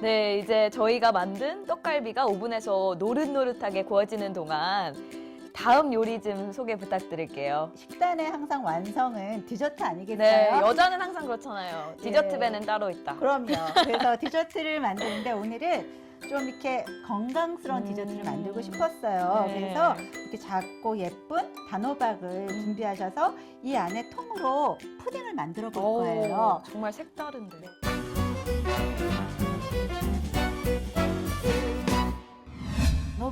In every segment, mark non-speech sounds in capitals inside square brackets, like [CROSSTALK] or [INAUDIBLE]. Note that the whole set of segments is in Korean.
네, 이제 저희가 만든 떡갈비가 오븐에서 노릇노릇하게 구워지는 동안 다음 요리 좀 소개 부탁드릴게요. 식단의 항상 완성은 디저트 네, 아니겠어요? 여자는 항상 그렇잖아요. 디저트 예. 배는 따로 있다. 그럼요. [LAUGHS] 그래서 디저트를 만드는데 오늘은 좀 이렇게 건강스러운 음. 디저트를 만들고 싶었어요. 네. 그래서 이렇게 작고 예쁜 단호박을 준비하셔서 이 안에 통으로 푸딩을 만들어 볼 오, 거예요. 정말 색다른데.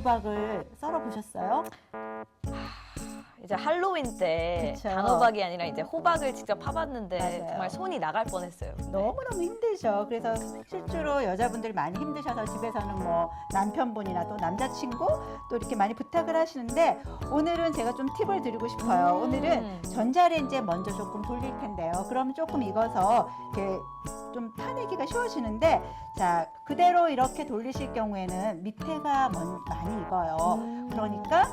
단호박을 썰어 보셨어요? 이제 할로윈 때 그쵸. 단호박이 아니라 이제 호박을 직접 파봤는데 맞아요. 정말 손이 나갈 뻔했어요. 너무너무 힘들죠. 그래서 실제로 여자분들 많이 힘드셔서 집에서는 뭐 남편분이나 또 남자친구 또 이렇게 많이 부탁을 하시는데 오늘은 제가 좀 팁을 드리고 싶어요. 음. 오늘은 전자레인지에 먼저 조금 돌릴 텐데요. 그럼 조금 익어서 이렇게 좀 타내기가 쉬워지는데 자 그대로 이렇게 돌리실 경우에는 밑에가 먼- 많이 익어요. 음. 그러니까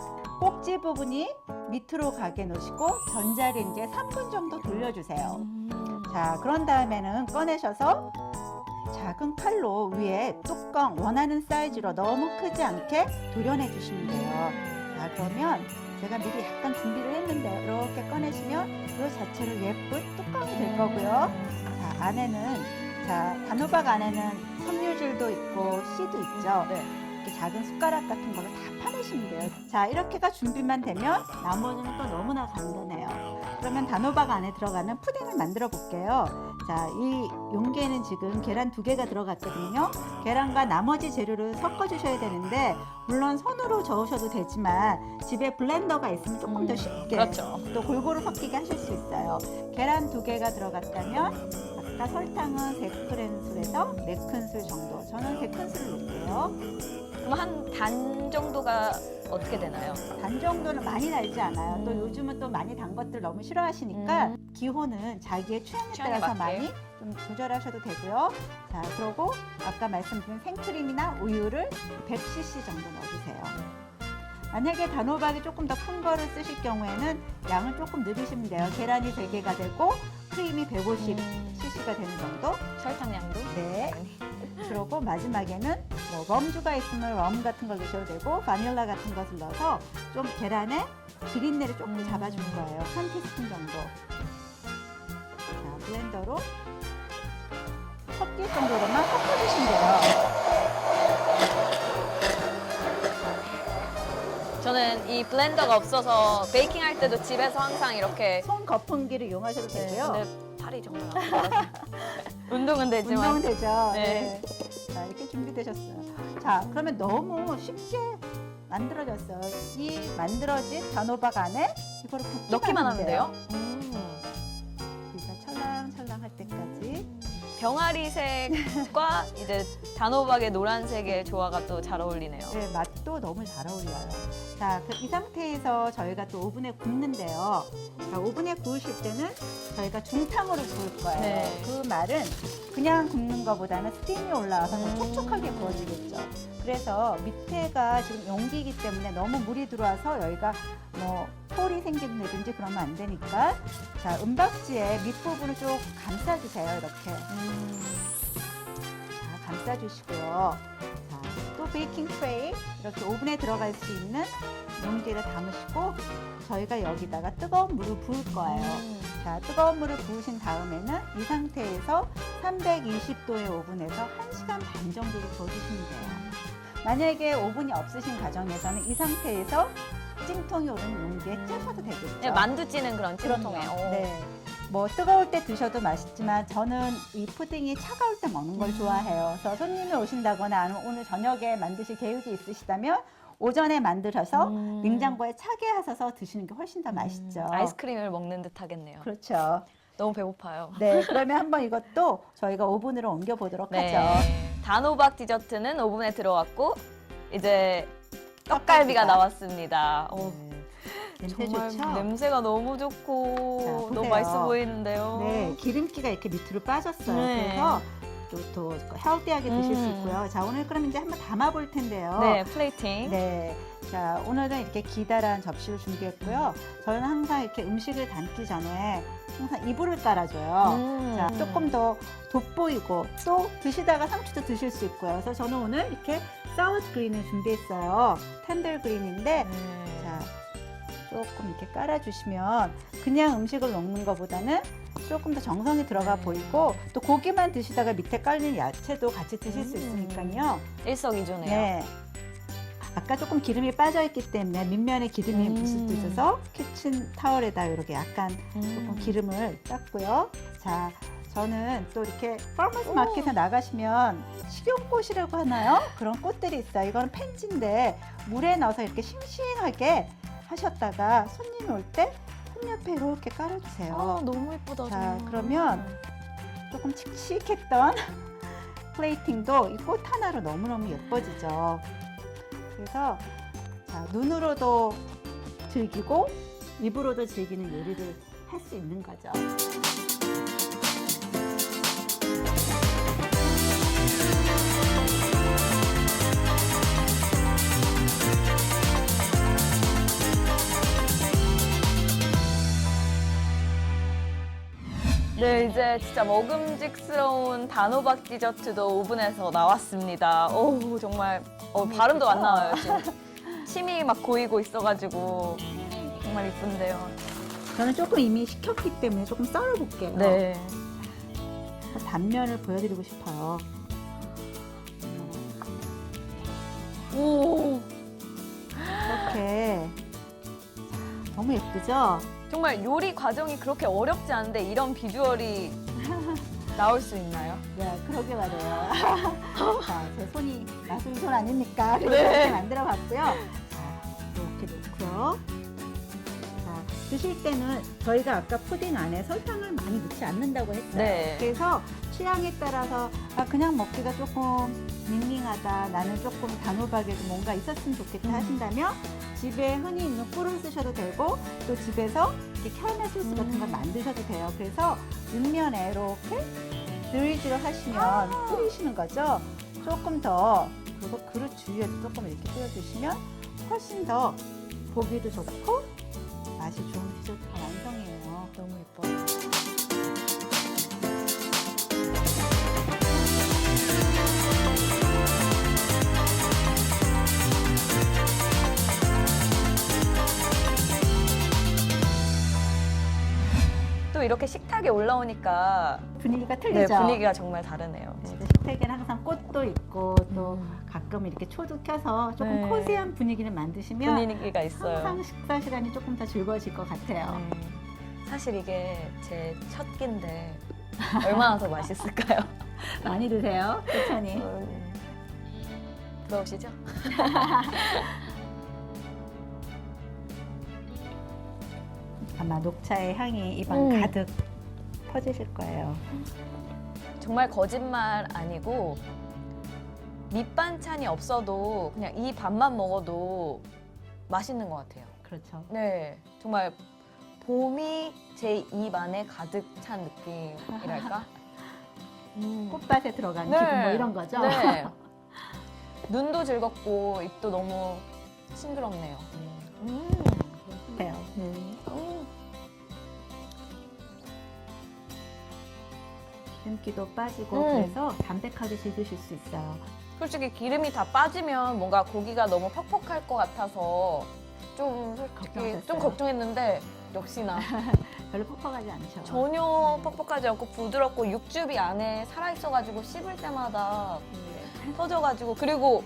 꼭지 부분이 밑으로 가게 놓으시고 전자레인지에 3분 정도 돌려주세요. 음. 자, 그런 다음에는 꺼내셔서 작은 칼로 위에 뚜껑 원하는 사이즈로 너무 크지 않게 도려내 주시면 돼요. 자, 그러면 제가 미리 약간 준비를 했는데 이렇게 꺼내시면 이 자체로 예쁜 뚜껑이 될 거고요. 자, 안에는 자, 단호박 안에는 섬유질도 있고 씨도 있죠. 네. 이렇게 작은 숟가락 같은 걸로 다 파내시면 돼요. 자, 이렇게가 준비만 되면 나머지는 또 너무나 간단해요. 그러면 단호박 안에 들어가는 푸딩을 만들어 볼게요. 자, 이 용기에는 지금 계란 두 개가 들어갔거든요. 계란과 나머지 재료를 섞어 주셔야 되는데 물론 손으로 저으셔도 되지만 집에 블렌더가 있으면 조금 더 음, 쉽게 그렇죠. 또 골고루 섞이게 하실 수 있어요. 계란 두 개가 들어갔다면 아까 설탕은 100g에서 4큰술 정도. 저는 100큰술을 놓을게요. 그럼 한 단 정도가 어떻게 되나요? 반 정도는 많이 달지 않아요. 또 음. 요즘은 또 많이 단 것들 너무 싫어하시니까 음. 기호는 자기의 취향에 취향에 따라서 맞게. 많이 좀 조절하셔도 되고요. 자, 그리고 아까 말씀드린 생크림이나 우유를 100cc 정도 넣어주세요. 만약에 단호박이 조금 더 큰 거를 쓰실 경우에는 양을 조금 늘리시면 돼요. 계란이 3개가 되고 크림이 150cc가 되는 정도. 설탕량도? 네. 그리고 마지막에는 뭐 럼주가 있으면 럼 같은 걸 넣으셔도 되고 바닐라 같은 것을 넣어서 좀 계란에 비린내를 조금 음. 잡아준 거예요. 한 티스푼 정도. 자, 블렌더로 섞일 정도로만 섞어주시면 돼요. 저는 이 블렌더가 없어서 베이킹 할 때도 집에서 항상 이렇게 손 거품기를 이용하셔도 되고요. 근데 팔이 정말. [LAUGHS] 운동은 되지만 운동은 되죠. 네. 네. 자, 이렇게 준비되셨어요. 자, 그러면 너무 쉽게 만들어졌어요. 이 만들어진 단호박 안에 이거를 넣기만 하면 돼요? 돼요. 음. 그래서 찰랑찰랑 할 때까지 병아리색과 이제 단호박의 노란색의 조화가 또 잘 어울리네요. 네, 맛도 너무 잘 어울려요. 자, 그이 상태에서 저희가 또 오븐에 굽는데요. 자, 오븐에 구우실 때는 저희가 중탕으로 구울 거예요. 네. 그 말은 그냥 굽는 것보다는 스팀이 올라와서 더 음. 촉촉하게 구워지겠죠. 그래서 밑에가 지금 용기이기 때문에 너무 물이 들어와서 여기가 뭐 폴이 생긴다든지 그러면 안 되니까 자 은박지에 밑부분을 쭉 감싸주세요 이렇게 음. 자, 감싸주시고요. 베이킹 트레이 이렇게 오븐에 들어갈 수 있는 용기를 담으시고 저희가 여기다가 뜨거운 물을 부을 거예요. 자, 뜨거운 물을 부으신 다음에는 이 상태에서 320도의 오븐에서 1시간 반 정도를 구워주시면 돼요. 만약에 오븐이 없으신 가정에서는 이 상태에서 찜통이 오른 용기에 찌셔도 되겠죠. 네, 만두 찌는 그런 찜통에. 그럼요. 오. 네. 뭐 뜨거울 때 드셔도 맛있지만 저는 이 푸딩이 차가울 때 먹는 걸 음. 좋아해요. 그래서 손님이 오신다거나 아니면 오늘 저녁에 만드실 계획이 있으시다면 오전에 만드셔서 음. 냉장고에 차게 하셔서 드시는 게 훨씬 더 맛있죠. 음, 아이스크림을 먹는 듯 하겠네요. 그렇죠. 너무 배고파요. 네, 그러면 한번 이것도 저희가 오븐으로 옮겨 보도록 네. 하죠. 단호박 디저트는 오븐에 들어갔고 이제 떡갈비가 나왔습니다. 오, 네. 냄새 정말 좋죠? 냄새가 너무 좋고 자, 너무 보세요. 맛있어 보이는데요. 네, 기름기가 이렇게 밑으로 빠졌어요. 네. 그래서 또, 또 헬디하게 드실 수 음. 있고요. 자, 오늘 그럼 이제 한번 담아 볼 텐데요. 네, 플레이팅. 네. 자, 오늘은 이렇게 기다란 접시를 준비했고요. 저는 항상 이렇게 음식을 담기 전에 항상 이불을 깔아줘요. 음. 자, 조금 더 돋보이고 또 드시다가 상추도 드실 수 있고요. 그래서 저는 오늘 이렇게 사우드 그린을 준비했어요. 텐들 그린인데 네. 자, 조금 이렇게 깔아주시면 그냥 음식을 먹는 것보다는 조금 더 정성이 들어가 네. 보이고 또 고기만 드시다가 밑에 깔린 야채도 같이 드실 수 음. 있으니까요. 일석이조네요. 네. 아까 조금 기름이 빠져 있기 때문에 밑면에 기름이 음. 묻을 수 있어서 키친 타월에다 이렇게 약간 조금 음. 기름을 닦고요. 자, 저는 또 이렇게 파머스 오. 마켓에 나가시면 식용꽃이라고 하나요? 그런 꽃들이 있어요. 이거는 펜지인데 물에 넣어서 이렇게 싱싱하게 하셨다가 손님이 올때손 옆에 이렇게 깔아주세요. 아, 너무 예쁘다. 자, 정말. 그러면 조금 칙칙했던 [LAUGHS] 플레이팅도 이 꽃 하나로 너무너무 예뻐지죠. 그래서 자, 눈으로도 즐기고 입으로도 즐기는 요리를 할 수 있는 거죠. 네, 이제 진짜 먹음직스러운 단호박 디저트도 오븐에서 나왔습니다. 오, 정말 어, 너무 발음도 안? 나와요, 지금. 침이 막 고이고 있어가지고 정말 이쁜데요. 저는 조금 이미 식혔기 때문에 조금 썰어볼게요. 네. 단면을 보여드리고 싶어요. 오, 이렇게 자, 너무 예쁘죠? 정말 요리 과정이 그렇게 어렵지 않은데 이런 비주얼이 [LAUGHS] 나올 수 있나요? 네, 그러게 말해요. [LAUGHS] 자, 제 손이 나술 손 아닙니까? 그래서 네. 이렇게 만들어 봤고요. 자, 이렇게 놓고요. 자, 드실 때는 저희가 아까 푸딩 안에 설탕을 많이 넣지 않는다고 했어요. 네. 그래서 취향에 따라서 아, 그냥 먹기가 조금 밍밍하다. 나는 조금 단호박에도 뭔가 있었으면 좋겠다 음. 하신다면 집에 흔히 있는 꿀을 쓰셔도 되고 또 집에서 이렇게 캐러멜 소스 같은 걸 음. 만드셔도 돼요. 그래서 옆면에 이렇게 드리즈를 하시면 아. 뿌리시는 거죠. 조금 더 그리고 그릇 주위에 조금 이렇게 뿌려주시면 훨씬 더 보기도 좋고 맛이 좋은 디저트가 완성이에요. 너무 예뻐요. 또 이렇게 식탁에 올라오니까 분위기가 네, 틀리죠. 분위기가 정말 다르네요. 네, 식탁에는 항상 꽃도 있고 또 음. 가끔 이렇게 초도 켜서 조금 네. 코지한 분위기를 만드시면 분위기가 있어요. 항상 식사 시간이 조금 더 즐거워질 것 같아요. 네. 사실 이게 제 첫 끼인데 얼마나 더 맛있을까요? [LAUGHS] 많이 드세요, 천천히. 음, 부러우시죠? 아마 녹차의 향이 입안 음. 가득 퍼지실 거예요. 정말 거짓말 아니고 밑반찬이 없어도 그냥 이 밥만 먹어도 맛있는 것 같아요. 그렇죠. 네, 정말 봄이 제 입 안에 가득 찬 느낌이랄까? [LAUGHS] 음. 꽃밭에 들어간 네. 기분 뭐 이런 거죠. 네. [LAUGHS] 눈도 즐겁고 입도 너무 싱그럽네요. 음. 그래요. 음. 기름기도 빠지고 음. 그래서 담백하게 즐기실 수 있어요. 솔직히 기름이 다 빠지면 뭔가 고기가 너무 퍽퍽할 것 같아서 좀 솔직히. 좀 걱정했는데 역시나 [LAUGHS] 별로 퍽퍽하지 않죠. 전혀 퍽퍽하지 않고 부드럽고 육즙이 안에 살아있어가지고 씹을 때마다 터져가지고 그리고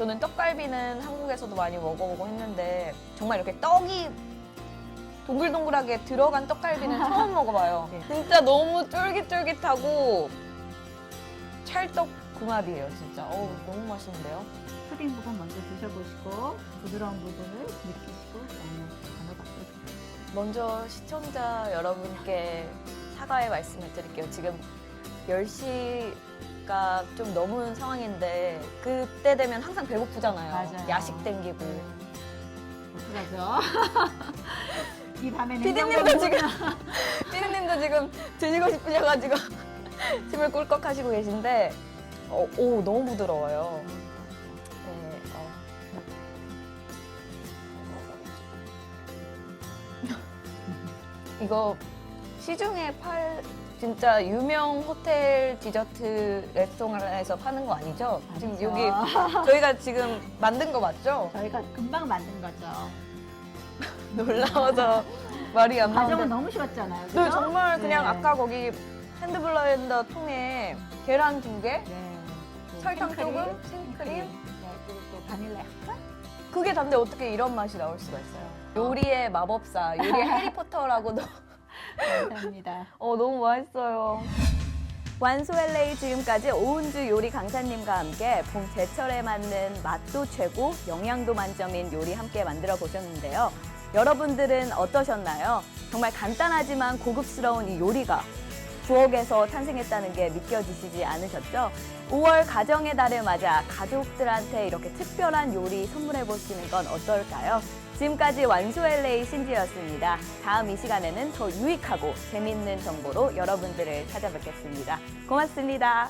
저는 떡갈비는 한국에서도 많이 먹어보고 했는데 정말 이렇게 떡이 동글동글하게 들어간 떡갈비는 [LAUGHS] 처음 먹어봐요. 네. 진짜 너무 쫄깃쫄깃하고 찰떡 궁합이에요, 진짜. 어우, 너무 맛있는데요. 푸딩 부분 먼저 드셔보시고 부드러운 부분을 느끼시고 그다음에 단호박을 먼저 시청자 여러분께 사과의 말씀을 드릴게요. 지금 10시 가 좀 넘은 상황인데 그때 되면 항상 배고프잖아요. 맞아요. 야식 땡기고. 어떡하죠? [LAUGHS] 이 밤에 피디님도 지금 [LAUGHS] 피디님도 지금 드시고 싶으셔가지고 [LAUGHS] 침을 꿀꺽 하시고 계신데 어, 오 너무 부드러워요. 네, 어. 이거 시중에 팔 진짜 유명 호텔 디저트 레스토랑에서 파는 거 아니죠? 지금. 여기 저희가 지금 만든 거 맞죠? 저희가 금방 만든 거죠. [LAUGHS] 놀라워서 말이 안 과정은 나오는데. 너무 쉬웠잖아요. 네, 그죠? 정말 그냥 네. 아까 거기 핸드블렌더 통에 계란 두 개, 네. 그 설탕 생크림, 조금, 생크림. 네, 그리고 또 바닐라 약간. 그게 단데 어떻게 이런 맛이 나올 수가 있어요? 요리의 마법사, 요리의 [LAUGHS] 해리포터라고도 감사합니다. 어, 너무 맛있어요. 완소 LA 지금까지 오은주 요리 강사님과 함께 봄 제철에 맞는 맛도 최고, 영양도 만점인 요리 함께 만들어 보셨는데요. 여러분들은 어떠셨나요? 정말 간단하지만 고급스러운 이 요리가 부엌에서 탄생했다는 게 믿겨지시지 않으셨죠? 5월 가정의 달을 맞아 가족들한테 이렇게 특별한 요리 선물해 보시는 건 어떨까요? 지금까지 완소 LA 신지였습니다. 다음 이 시간에는 더 유익하고 재밌는 정보로 여러분들을 찾아뵙겠습니다. 고맙습니다.